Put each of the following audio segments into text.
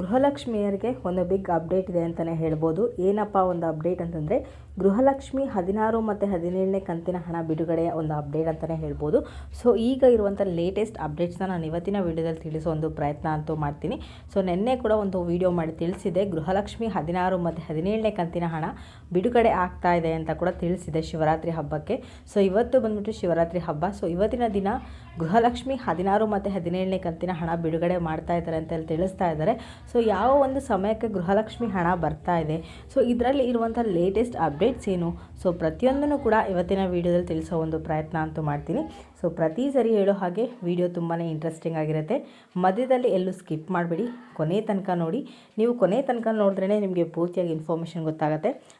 ಗೃಹಲಕ್ಷ್ಮಿಯರಿಗೆ ಒಂದು big update ಇದೆ ಅಂತಲೇ ಹೇಳ್ಬೋದು. ಏನಪ್ಪ ಒಂದು ಅಪ್ಡೇಟ್ ಅಂತಂದರೆ, ಗೃಹಲಕ್ಷ್ಮಿ ಹದಿನಾರು ಮತ್ತು ಹದಿನೇಳನೇ ಕಂತಿನ ಹಣ ಬಿಡುಗಡೆಯ ಒಂದು ಅಪ್ಡೇಟ್ ಅಂತಲೇ ಹೇಳ್ಬೋದು. ಸೊ ಈಗ ಇರುವಂಥ ಲೇಟೆಸ್ಟ್ ಅಪ್ಡೇಟ್ಸ್ನ ನಾನು ಇವತ್ತಿನ ವೀಡಿಯೋದಲ್ಲಿ ತಿಳಿಸೋ ಒಂದು ಪ್ರಯತ್ನ ಅಂತೂ ಮಾಡ್ತೀನಿ. ಸೊ ನಿನ್ನೆ ಕೂಡ ಒಂದು ವಿಡಿಯೋ ಮಾಡಿ ತಿಳಿಸಿದೆ. ಗೃಹಲಕ್ಷ್ಮಿ ಹದಿನಾರು ಮತ್ತು ಹದಿನೇಳನೇ ಕಂತಿನ ಹಣ ಬಿಡುಗಡೆ ಆಗ್ತಾ ಇದೆ ಅಂತ ಕೂಡ ತಿಳಿಸಿದೆ ಶಿವರಾತ್ರಿ ಹಬ್ಬಕ್ಕೆ. ಸೊ ಇವತ್ತು ಬಂದ್ಬಿಟ್ಟು ಶಿವರಾತ್ರಿ ಹಬ್ಬ. ಸೊ ಇವತ್ತಿನ ದಿನ ಗೃಹಲಕ್ಷ್ಮಿ ಹದಿನಾರು ಮತ್ತು ಹದಿನೇಳನೇ ಕಂತಿನ ಹಣ ಬಿಡುಗಡೆ ಮಾಡ್ತಾ ಇದ್ದಾರೆ ಅಂತ ಹೇಳಿ ತಿಳಿಸ್ತಾ ಇದ್ದಾರೆ. ಸೊ ಯಾವ ಒಂದು ಸಮಯಕ್ಕೆ ಗೃಹಲಕ್ಷ್ಮಿ ಹಣ ಬರ್ತಾ ಇದೆ? ಸೊ ಇದರಲ್ಲಿ ಇರುವಂಥ ಲೇಟೆಸ್ಟ್ ಅಪ್ಡೇಟ್ಸ್ ಏನು? ಸೊ ಪ್ರತಿಯೊಂದನ್ನು ಕೂಡ ಇವತ್ತಿನ ವೀಡಿಯೋದಲ್ಲಿ ತಿಳಿಸೋ ಒಂದು ಪ್ರಯತ್ನ ಅಂತೂ ಮಾಡ್ತೀನಿ. ಸೊ ಪ್ರತಿ ಸರಿ ಹೇಳೋ ಹಾಗೆ ವಿಡಿಯೋ ತುಂಬಾ ಇಂಟ್ರೆಸ್ಟಿಂಗ್ ಆಗಿರುತ್ತೆ. ಮಧ್ಯದಲ್ಲಿ ಎಲ್ಲೂ ಸ್ಕಿಪ್ ಮಾಡಬೇಡಿ. ಕೊನೆ ತನಕ ನೋಡಿ. ನೀವು ಕೊನೆ ತನಕ ನೋಡಿದ್ರೇ ನಿಮಗೆ ಪೂರ್ತಿಯಾಗಿ ಇನ್ಫಾರ್ಮೇಷನ್ ಗೊತ್ತಾಗುತ್ತೆ.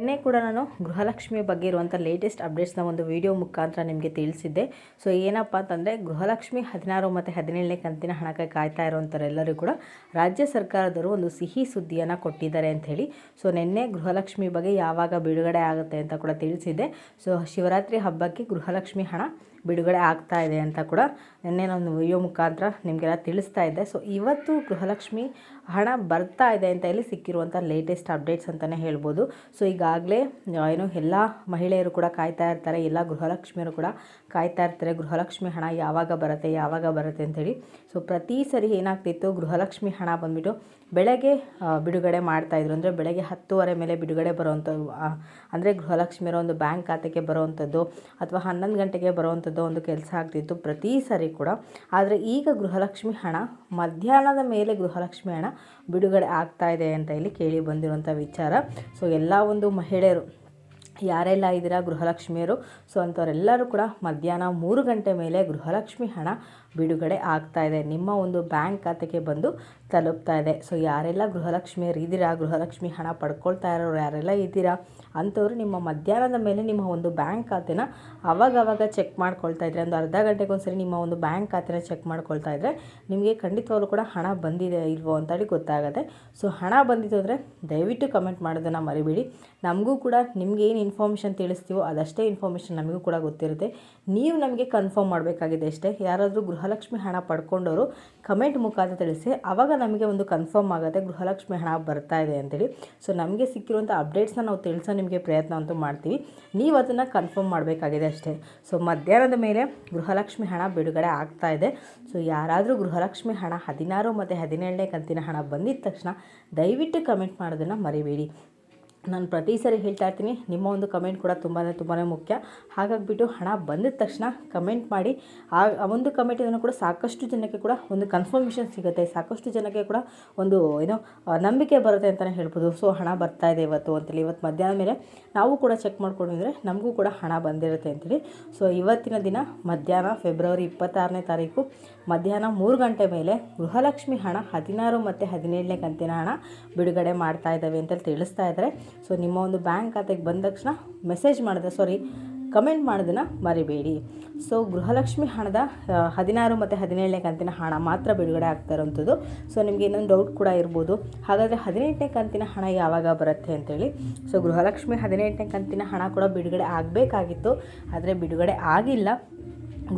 ನಿನ್ನೆ ಕೂಡ ನಾನು ಗೃಹಲಕ್ಷ್ಮಿಯ ಬಗ್ಗೆ ಇರುವಂಥ ಲೇಟೆಸ್ಟ್ ಅಪ್ಡೇಟ್ಸ್ನ ಒಂದು ವಿಡಿಯೋ ಮುಖಾಂತರ ನಿಮಗೆ ತಿಳಿಸಿದ್ದೆ. ಸೊ ಏನಪ್ಪ ಅಂತಂದರೆ ಗೃಹಲಕ್ಷ್ಮಿ ಹದಿನಾರು ಮತ್ತು ಹದಿನೇಳನೇ ಕಂತಿನ ಹಣಕ್ಕೆ ಕಾಯ್ತಾ ಇರುವಂಥವರೆಲ್ಲರೂ ಕೂಡ ರಾಜ್ಯ ಸರ್ಕಾರದವರು ಒಂದು ಸಿಹಿ ಸುದ್ದಿಯನ್ನು ಕೊಟ್ಟಿದ್ದಾರೆ ಅಂತ ಹೇಳಿ. ಸೊ ನಿನ್ನೆ ಗೃಹಲಕ್ಷ್ಮಿ ಬಗ್ಗೆ ಯಾವಾಗ ಬಿಡುಗಡೆ ಆಗುತ್ತೆ ಅಂತ ಕೂಡ ತಿಳಿಸಿದ್ದೆ. ಸೊ ಶಿವರಾತ್ರಿ ಹಬ್ಬಕ್ಕೆ ಗೃಹಲಕ್ಷ್ಮಿ ಹಣ ಬಿಡುಗಡೆ ಆಗ್ತಾ ಇದೆ ಅಂತ ಕೂಡ ನಿನ್ನೆ ನಾನು ವಿಡಿಯೋ ಮುಖಾಂತರ ನಿಮಗೆಲ್ಲ ತಿಳಿಸ್ತಾ ಇದ್ದೆ. ಸೊ ಇವತ್ತು ಗೃಹಲಕ್ಷ್ಮಿ ಹಣ ಬರ್ತಾ ಇದೆ ಅಂತ ಹೇಳಿ ಸಿಕ್ಕಿರುವಂಥ ಲೇಟೆಸ್ಟ್ ಅಪ್ಡೇಟ್ಸ್ ಅಂತಲೇ ಹೇಳ್ಬೋದು. ಸೊ ಈಗಾಗಲೇ ಏನು ಎಲ್ಲ ಮಹಿಳೆಯರು ಕೂಡ ಕಾಯ್ತಾ ಇರ್ತಾರೆ, ಎಲ್ಲ ಗೃಹಲಕ್ಷ್ಮಿಯರು ಕೂಡ ಕಾಯ್ತಾ ಇರ್ತಾರೆ, ಗೃಹಲಕ್ಷ್ಮಿ ಹಣ ಯಾವಾಗ ಬರುತ್ತೆ ಯಾವಾಗ ಬರುತ್ತೆ ಅಂಥೇಳಿ ಸೊ ಪ್ರತಿ ಸರಿ ಏನಾಗ್ತಿತ್ತು, ಗೃಹಲಕ್ಷ್ಮಿ ಹಣ ಬಂದುಬಿಟ್ಟು ಬೆಳಗ್ಗೆ ಬಿಡುಗಡೆ ಮಾಡ್ತಾಯಿದ್ರು ಅಂದರೆ ಬೆಳಗ್ಗೆ ಹತ್ತುವರೆ ಮೇಲೆ ಬಿಡುಗಡೆ ಬರುವಂಥದ್ದು ಅಂದರೆ ಗೃಹಲಕ್ಷ್ಮಿಯರ ಒಂದು ಬ್ಯಾಂಕ್ ಖಾತೆಗೆ ಬರೋವಂಥದ್ದು ಅಥವಾ ಹನ್ನೊಂದು ಗಂಟೆಗೆ ಬರೋವಂಥದ್ದು ಒಂದು ಕೆಲಸ ಆಗ್ತಿತ್ತು ಪ್ರತಿ ಸರಿ ಕೂಡ. ಆದರೆ ಈಗ ಗೃಹಲಕ್ಷ್ಮಿ ಹಣ, ಮಧ್ಯಾಹ್ನದ ಮೇಲೆ ಗೃಹಲಕ್ಷ್ಮಿ ಹಣ ಬಿಡುಗಡೆ ಆಗ್ತಾ ಇದೆ ಅಂತ ಇಲ್ಲಿ ಕೇಳಿ ಬಂದಿರುವಂಥ ವಿಚಾರ. ಸೊ ಎಲ್ಲ ಒಂದು ಮಹಿಳೆಯರು, ಯಾರೆಲ್ಲ ಇದ್ದೀರಾ ಗೃಹಲಕ್ಷ್ಮಿಯರು? ಸೊ ಅಂಥವರೆಲ್ಲರೂ ಕೂಡ ಮಧ್ಯಾಹ್ನ ಮೂರು ಗಂಟೆ ಮೇಲೆ ಗೃಹಲಕ್ಷ್ಮಿ ಹಣ ಬಿಡುಗಡೆ ಆಗ್ತಾ ಇದೆ. ನಿಮ್ಮ ಒಂದು ಬ್ಯಾಂಕ್ ಖಾತೆಗೆ ಬಂದು ತಲುಪ್ತಾ ಇದೆ. ಸೊ ಯಾರೆಲ್ಲ ಗೃಹಲಕ್ಷ್ಮಿಯರು ಇದ್ದೀರಾ ಗೃಹಲಕ್ಷ್ಮಿ ಹಣ ಪಡ್ಕೊಳ್ತಾ ಇರೋರು, ಯಾರೆಲ್ಲ ಇದ್ದೀರಾ ಅಂಥವ್ರು ನಿಮ್ಮ ಮಧ್ಯಾಹ್ನದ ಮೇಲೆ ನಿಮ್ಮ ಒಂದು ಬ್ಯಾಂಕ್ ಖಾತೆನ ಅವಾಗವಾಗ ಚೆಕ್ ಮಾಡ್ಕೊಳ್ತಾ ಇದ್ರೆ, ಒಂದು ಅರ್ಧ ಗಂಟೆಗೊಂದ್ಸರಿ ನಿಮ್ಮ ಒಂದು ಬ್ಯಾಂಕ್ ಖಾತೆನ ಚೆಕ್ ಮಾಡ್ಕೊಳ್ತಾ ಇದ್ರೆ ನಿಮಗೆ ಖಂಡಿತವಾಗ್ಲೂ ಕೂಡ ಹಣ ಬಂದಿದೆ ಇಲ್ವೋ ಅಂತೇಳಿ ಗೊತ್ತಾಗುತ್ತೆ. ಸೊ ಹಣ ಬಂದಿತ್ತು ಅಂದರೆ ದಯವಿಟ್ಟು ಕಮೆಂಟ್ ಮಾಡೋದನ್ನು ಮರಿಬೇಡಿ. ನಮಗೂ ಕೂಡ ನಿಮ್ಗೆ ಏನು ಇನ್ಫಾರ್ಮೇಷನ್ ತಿಳಿಸ್ತೀವೋ ಅದಷ್ಟೇ ಇನ್ಫಾರ್ಮೇಷನ್ ನಮಗೂ ಕೂಡ ಗೊತ್ತಿರುತ್ತೆ. ನೀವು ನಮಗೆ ಕನ್ಫರ್ಮ್ ಮಾಡಬೇಕಾಗಿದೆ ಅಷ್ಟೇ. ಯಾರಾದರೂ ಗೃಹಲಕ್ಷ್ಮಿ ಹಣ ಪಡ್ಕೊಂಡವರು ಕಮೆಂಟ್ ಮುಖಾಂತರ ತಿಳಿಸಿ ಆವಾಗ ನಮಗೆ ಒಂದು ಕನ್ಫರ್ಮ್ ಆಗುತ್ತೆ ಗೃಹಲಕ್ಷ್ಮಿ ಹಣ ಬರ್ತಾ ಇದೆ ಅಂತೇಳಿ. ಸೊ ನಮಗೆ ಸಿಕ್ಕಿರುವಂಥ ಅಪ್ಡೇಟ್ಸ್ನ ನಾವು ತಿಳಿಸೋ ನಿಮಗೆ ಪ್ರಯತ್ನ ಅಂತೂ ಮಾಡ್ತೀವಿ. ನೀವು ಅದನ್ನು ಕನ್ಫರ್ಮ್ ಮಾಡಬೇಕಾಗಿದೆ ಅಷ್ಟೇ. ಸೊ ಮಧ್ಯಾಹ್ನದ ಮೇಲೆ ಗೃಹಲಕ್ಷ್ಮಿ ಹಣ ಬಿಡುಗಡೆ ಆಗ್ತಾ ಇದೆ. ಸೊ ಯಾರಾದರೂ ಗೃಹಲಕ್ಷ್ಮಿ ಹಣ ಹದಿನಾರು ಮತ್ತು ಹದಿನೇಳನೇ ಕಂತಿನ ಹಣ ಬಂದಿದ್ದ ತಕ್ಷಣ ದಯವಿಟ್ಟು ಕಮೆಂಟ್ ಮಾಡೋದನ್ನು ಮರಿಬೇಡಿ. ನಾನು ಪ್ರತಿ ಸರಿ ಹೇಳ್ತಾ ಇರ್ತೀನಿ, ನಿಮ್ಮ ಒಂದು ಕಮೆಂಟ್ ಕೂಡ ತುಂಬಾ ತುಂಬಾ ಮುಖ್ಯ. ಹಾಗಾಗಿಬಿಟ್ಟು ಹಣ ಬಂದಿದ ತಕ್ಷಣ ಕಮೆಂಟ್ ಮಾಡಿ. ಆ ಒಂದು ಕಮೆಂಟಿಂದ ಕೂಡ ಸಾಕಷ್ಟು ಜನಕ್ಕೆ ಕೂಡ ಒಂದು ಕನ್ಫರ್ಮೇಷನ್ ಸಿಗುತ್ತೆ. ಸಾಕಷ್ಟು ಜನಕ್ಕೆ ಕೂಡ ಒಂದು, ಏನೋ ನಂಬಿಕೆ ಬರುತ್ತೆ ಅಂತಲೇ ಹೇಳ್ಬೋದು. ಸೊ ಹಣ ಬರ್ತಾ ಇದೆ ಇವತ್ತು ಅಂತೇಳಿ. ಇವತ್ತು ಮಧ್ಯಾಹ್ನ ಮೇಲೆ ನಾವು ಕೂಡ ಚೆಕ್ ಮಾಡ್ಕೊಂಡಿದ್ರೆ ನಮಗೂ ಕೂಡ ಹಣ ಬಂದಿರುತ್ತೆ ಅಂತೇಳಿ. ಸೊ ಇವತ್ತಿನ ದಿನ ಮಧ್ಯಾಹ್ನ ಫೆಬ್ರವರಿ ಇಪ್ಪತ್ತಾರನೇ ತಾರೀಕು, ಮಧ್ಯಾಹ್ನ ಮೂರು ಗಂಟೆ ಮೇಲೆ ಗೃಹಲಕ್ಷ್ಮಿ ಹಣ ಹದಿನಾರು ಮತ್ತು ಹದಿನೇಳನೇ ಕಂತಿನ ಹಣ ಬಿಡುಗಡೆ ಮಾಡ್ತಾ ಇದ್ದಾವೆ ಅಂತೇಳಿ ತಿಳಿಸ್ತಾ ಇದ್ದಾರೆ. ಸೊ ನಿಮ್ಮ ಒಂದು ಬ್ಯಾಂಕ್ ಖಾತೆಗೆ ಬಂದ ತಕ್ಷಣ ಮೆಸೇಜ್ ಮಾಡಿದೆ ಸಾರಿ ಕಮೆಂಟ್ ಮಾಡೋದನ್ನು ಮರಿಬೇಡಿ. ಸೊ ಗೃಹಲಕ್ಷ್ಮಿ ಹಣದ ಹದಿನಾರು ಮತ್ತು ಹದಿನೇಳನೇ ಕಂತಿನ ಹಣ ಮಾತ್ರ ಬಿಡುಗಡೆ ಆಗ್ತಾ ಇರೋವಂಥದ್ದು. ಸೊ ನಿಮಗೆ ಇನ್ನೊಂದು ಡೌಟ್ ಕೂಡ ಇರ್ಬೋದು. ಹಾಗಾದರೆ ಹದಿನೆಂಟನೇ ಕಂತಿನ ಹಣ ಯಾವಾಗ ಬರುತ್ತೆ ಅಂತೇಳಿ. ಸೊ ಗೃಹಲಕ್ಷ್ಮಿ ಹದಿನೆಂಟನೇ ಕಂತಿನ ಹಣ ಕೂಡ ಬಿಡುಗಡೆ ಆಗಬೇಕಾಗಿತ್ತು. ಆದರೆ ಬಿಡುಗಡೆ ಆಗಿಲ್ಲ.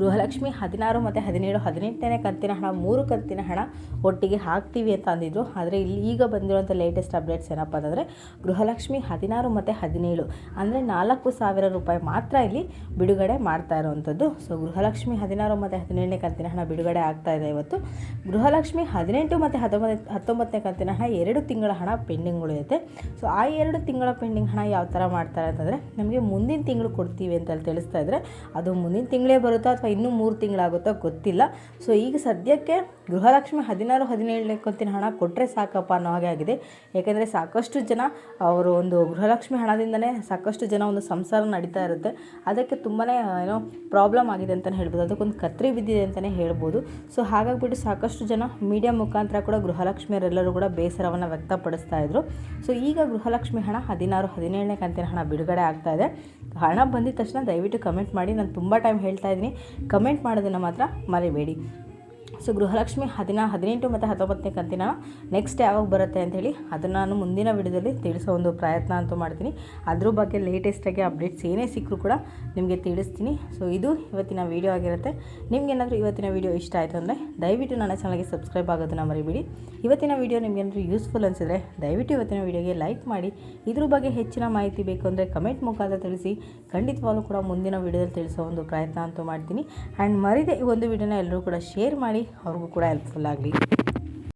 ಗೃಹಲಕ್ಷ್ಮಿ ಹದಿನಾರು ಮತ್ತು ಹದಿನೇಳು, ಹದಿನೆಂಟನೇ ಕಂತಿನ ಹಣ, ಮೂರು ಕಂತಿನ ಹಣ ಒಟ್ಟಿಗೆ ಹಾಕ್ತೀವಿ ಅಂತ ಅಂದಿದ್ರು. ಆದರೆ ಇಲ್ಲಿ ಈಗ ಬಂದಿರುವಂಥ ಲೇಟೆಸ್ಟ್ ಅಪ್ಡೇಟ್ಸ್ ಏನಪ್ಪ ಅಂತಂದರೆ, ಗೃಹಲಕ್ಷ್ಮಿ ಹದಿನಾರು ಮತ್ತು ಹದಿನೇಳು ಅಂದರೆ ನಾಲ್ಕು ಸಾವಿರ ರೂಪಾಯಿ ಮಾತ್ರ ಇಲ್ಲಿ ಬಿಡುಗಡೆ ಮಾಡ್ತಾ ಇರುವಂಥದ್ದು ಸೊ ಗೃಹಲಕ್ಷ್ಮಿ ಹದಿನಾರು ಮತ್ತು ಹದಿನೇಳನೇ ಕಂತಿನ ಹಣ ಬಿಡುಗಡೆ ಆಗ್ತಾ ಇದೆ ಇವತ್ತು. ಗೃಹಲಕ್ಷ್ಮಿ ಹದಿನೆಂಟು ಮತ್ತು ಹತ್ತೊಂಬತ್ತು ಹತ್ತೊಂಬತ್ತನೇ ಕಂತಿನ ಹಣ ಎರಡು ತಿಂಗಳ ಹಣ ಪೆಂಡಿಂಗ್ ಉಳಿಯುತ್ತೆ ಸೊ ಆ ಎರಡು ತಿಂಗಳ ಪೆಂಡಿಂಗ್ ಹಣ ಯಾವ ಥರ ಮಾಡ್ತಾರೆ ಅಂತಂದರೆ, ನಮಗೆ ಮುಂದಿನ ತಿಂಗಳು ಕೊಡ್ತೀವಿ ಅಂತ ತಿಳಿಸ್ತಾ ಇದ್ದರೆ ಅದು ಮುಂದಿನ ತಿಂಗಳೇ ಬರುತ್ತಾ ಅಥವಾ ಇನ್ನೂ ಮೂರು ತಿಂಗಳಾಗುತ್ತೋ ಗೊತ್ತಿಲ್ಲ. ಸೊ ಈಗ ಸದ್ಯಕ್ಕೆ ಗೃಹಲಕ್ಷ್ಮಿ ಹದಿನಾರು, ಹದಿನೇಳನೇ ಕಂತಿನ ಹಣ ಕೊಟ್ಟರೆ ಸಾಕಪ್ಪ ಅನ್ನೋ ಹಾಗೆ ಆಗಿದೆ. ಯಾಕೆಂದರೆ ಸಾಕಷ್ಟು ಜನ ಅವರು ಒಂದು ಗೃಹಲಕ್ಷ್ಮಿ ಹಣದಿಂದನೇ ಸಾಕಷ್ಟು ಜನ ಒಂದು ಸಂಸಾರ ನಡೀತಾ ಇರುತ್ತೆ. ಅದಕ್ಕೆ ತುಂಬಾ ಏನೋ ಪ್ರಾಬ್ಲಮ್ ಆಗಿದೆ ಅಂತಲೇ ಹೇಳ್ಬೋದು. ಅದಕ್ಕೊಂದು ಕತ್ರಿ ಬಿದ್ದಿದೆ ಅಂತಲೇ ಹೇಳ್ಬೋದು. ಸೊ ಹಾಗಾಗಿಬಿಟ್ಟು ಸಾಕಷ್ಟು ಜನ ಮೀಡಿಯಾ ಮುಖಾಂತರ ಕೂಡ ಗೃಹಲಕ್ಷ್ಮಿಯರೆಲ್ಲರೂ ಕೂಡ ಬೇಸರವನ್ನು ವ್ಯಕ್ತಪಡಿಸ್ತಾ ಇದ್ರು. ಸೊ ಈಗ ಗೃಹಲಕ್ಷ್ಮಿ ಹಣ ಹದಿನಾರು, ಹದಿನೇಳನೇ ಕಂತಿನ ಹಣ ಬಿಡುಗಡೆ ಆಗ್ತಾ ಇದೆ. ಹಣ ಬಂದಿದ ತಕ್ಷಣ ದಯವಿಟ್ಟು ಕಮೆಂಟ್ ಮಾಡಿ. ನಾನು ತುಂಬ ಟೈಮ್ ಹೇಳ್ತಾ ಇದ್ದೀನಿ. ಕಮೆಂಟ್ ಮಾಡೋದನ್ನು ಮಾತ್ರ ಮರಿಬೇಡಿ. ಸೊ ಗೃಹಲಕ್ಷ್ಮಿ ಹದಿನ, ಹದಿನೆಂಟು ಮತ್ತು ಹತ್ತೊಂಬತ್ತನೇ ಕಂತಿನ ನೆಕ್ಸ್ಟ್ ಯಾವಾಗ ಬರುತ್ತೆ ಅಂಥೇಳಿ ಅದನ್ನು ನಾನು ಮುಂದಿನ ವಿಡಿಯೋದಲ್ಲಿ ತಿಳಿಸೋ ಒಂದು ಪ್ರಯತ್ನ ಅಂತೂ ಮಾಡ್ತೀನಿ. ಅದ್ರ ಬಗ್ಗೆ ಲೇಟೆಸ್ಟಾಗಿ ಅಪ್ಡೇಟ್ಸ್ ಏನೇ ಸಿಕ್ಕರೂ ಕೂಡ ನಿಮಗೆ ತಿಳಿಸ್ತೀನಿ. ಸೊ ಇದು ಇವತ್ತಿನ ವೀಡಿಯೋ ಆಗಿರುತ್ತೆ. ನಿಮಗೇನಾದರೂ ಇವತ್ತಿನ ವೀಡಿಯೋ ಇಷ್ಟ ಆಯಿತು ಅಂದರೆ ದಯವಿಟ್ಟು ನನ್ನ ಚಾನಲ್ಗೆ ಸಬ್ಸ್ಕ್ರೈಬ್ ಆಗೋದನ್ನು ಮರಿಬೇಡಿ. ಇವತ್ತಿನ ವೀಡಿಯೋ ನಿಮಗೇನಾದರೂ ಯೂಸ್ಫುಲ್ ಅನಿಸಿದ್ರೆ ದಯವಿಟ್ಟು ಇವತ್ತಿನ ವೀಡಿಯೋಗೆ ಲೈಕ್ ಮಾಡಿ. ಇದ್ರ ಬಗ್ಗೆ ಹೆಚ್ಚಿನ ಮಾಹಿತಿ ಬೇಕು ಅಂದರೆ ಕಮೆಂಟ್ ಮುಖಾಂತರ ತಿಳಿಸಿ. ಖಂಡಿತವಾಗ್ಲೂ ಕೂಡ ಮುಂದಿನ ವಿಡಿಯೋದಲ್ಲಿ ತಿಳಿಸೋ ಒಂದು ಪ್ರಯತ್ನ ಅಂತೂ ಮಾಡ್ತೀನಿ. ಆ್ಯಂಡ್ ಮರಿದೆ ಈ ಒಂದು ವೀಡಿಯೋನ ಎಲ್ಲರೂ ಕೂಡ ಶೇರ್ ಮಾಡಿ. ಅವ್ರಿಗೂ ಕೂಡ ಹೆಲ್ಪ್ಫುಲ್ ಆಗಲಿ